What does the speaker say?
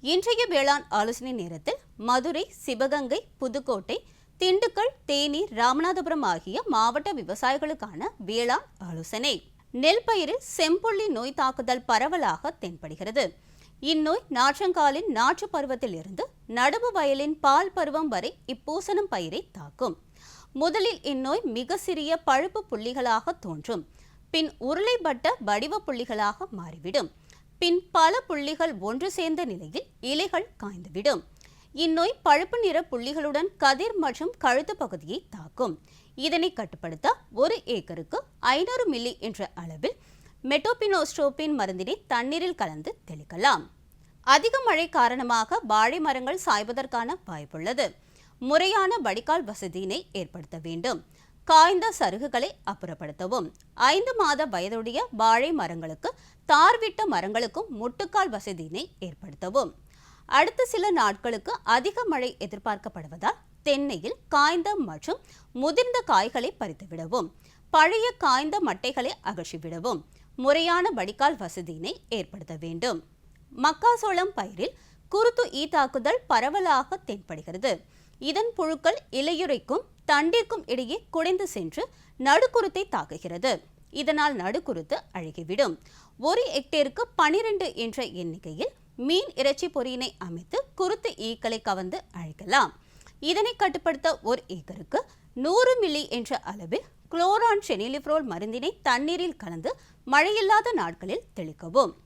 இன்றைய வேளாண் ஆலோசனை நேரத்தில் மதுரை சிவகங்கை புதுக்கோட்டை திண்டுக்கல் தேனி ராமநாதபுரம் ஆகிய மாவட்ட விவசாயிகளுக்கான வேளாண் ஆலோசனை. நெல் பயிரில் செம்புள்ளி நோய் தாக்குதல் பரவலாக தென்படுகிறது. இந்நோய் நாற்றங்காலின் நாற்று பருவத்திலிருந்து நடவு வயலின் பால் பருவம் வரை இப்பூசணம் பயிரை தாக்கும். முதலில் இந்நோய் மிக சிறிய பழுப்பு புள்ளிகளாக தோன்றும். பின் உருளைப்பட்ட வடிவ புள்ளிகளாக மாறிவிடும். பின் பல புள்ளிகள் ஒன்று சேர்ந்த நிலையில் இலைகள் காய்ந்துவிடும். இந்நோய் பழுப்பு நிற புள்ளிகளுடன் கதிர் மற்றும் கழுத்து பகுதியை தாக்கும். இதனை கட்டுப்படுத்த ஒரு ஏக்கருக்கு ஐநூறு மில்லி என்ற அளவில் மெட்டோபினோஸ்ட்ரோபின் மருந்தினை தண்ணீரில் கலந்து தெளிக்கலாம். அதிக மழை காரணமாக வாழை மரங்கள் சாய்வதற்கான வாய்ப்புள்ளது. முறையான வடிகால் வசதியினை ஏற்படுத்த வேண்டும். காய்ந்த சருகுகளை அப்புறப்படுத்தவும். ஐந்து மாத வயதுடைய வாழை மரங்களுக்கு தார்விட்ட மரங்களுக்கும் முட்டுக்கால் வசதியினை ஏற்படுத்தவும். அடுத்த சில நாட்களுக்கு அதிக மழை எதிர்பார்க்கப்படுவதால் தென்னையில் காய்ந்த மற்றும் முதிர்ந்த காய்களை பறித்துவிடவும் பழைய காய்ந்த மட்டைகளை அகற்றிவிடவும் முறையான வடிகால் வசதியினை ஏற்படுத்த வேண்டும். மக்காசோளம் பயிரில் குருத்து ஈ தாக்குதல் பரவலாக தென்படுகிறது. இதன் புழுக்கள் இலையுறைக்கும் தண்டிற்கும் இடையே குடைந்து சென்று நடுக்குருத்தை தாக்குகிறது. இதனால் நடுக்குருத்து அழுகிவிடும். ஒரு ஹெக்டேருக்கு பனிரெண்டு என்ற எண்ணிக்கையில் மீன் இறைச்சி பொறியினை அமைத்து குருத்து ஈக்களை கவர்ந்து அழிக்கலாம். இதனை கட்டுப்படுத்த ஒரு ஏக்கருக்கு நூறு மில்லி என்ற அளவில் குளோரான் செனிலிப்ரோல் மருந்தினை தண்ணீரில் கலந்து மழையில்லாத நாட்களில் தெளிக்கவும்.